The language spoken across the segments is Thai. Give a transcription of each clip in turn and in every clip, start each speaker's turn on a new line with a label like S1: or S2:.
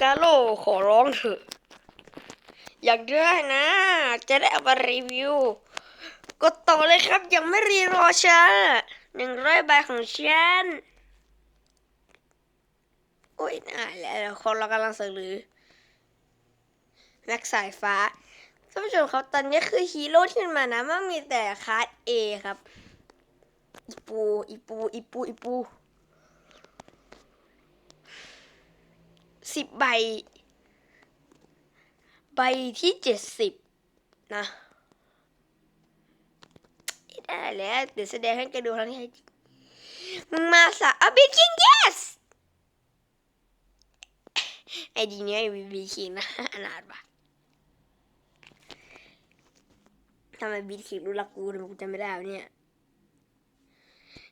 S1: กาโลขอร้องเถอะ อยากได้นะ จะได้เอามารีวิว กดต่อเลยครับยังไม่รีรอช้าหนึ่งร้อยใบของฉันโอ้ยน่าแล้วคนเรากำลังสื่อหรือแม็กสายฟ้าท่านผู้ชมครับตอนนี้คือฮีโร่ที่มันมานะมันมีแต่คาร์ดเอครับ อีปู อีปู อีปู อีปู สิบใบ ใบที่เจ็ดสิบนะได้แล้วเดี๋ยวแสดงให้แกดูครั้งที่ให้จริงมึงมาสะอาบิคิง yes ไอดีเนี้ยบีบีคิงนะอนาถปะทำไมบีคิงรู้รักกูทำไมกูจำไม่ได้เนี่ย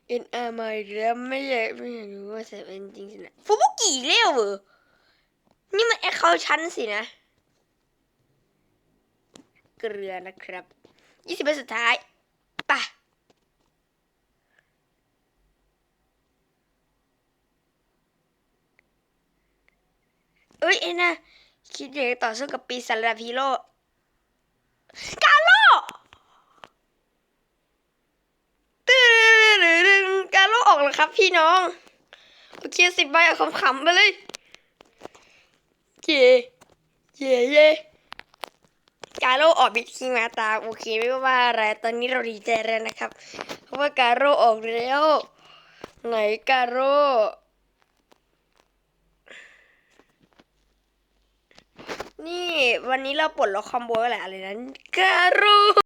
S1: เอ็นอาร์มาอีกแล้วไม่อยากไม่รู้ว่าใส่เป็นจริงสินะฟูบุกิอีกแล้วเหรอ นี่มันแอคเคาท์ชั้นสินะ เกลือนะครับยี่สิบใบสุดท้ายป่ะเอ้ยไอ้นะคิดอยากต่อสู้กับปีศาจระดับฮีโร่กาโลตึงกาโลออกแล้วครับพี่น้อง โอเคสิบใบเอาขำๆไปเลย เย่เย่เย่กาโรออกบิดคิงมาตาโอเคไม่ว่าอะไรตอนนี้เราดีใจแล้วนะครับ เพราะว่ากาโรออกแล้ว ไหนกาโรนี่วันนี้เราปลดล็อกคอมโบแล้วอะไรนั้นการู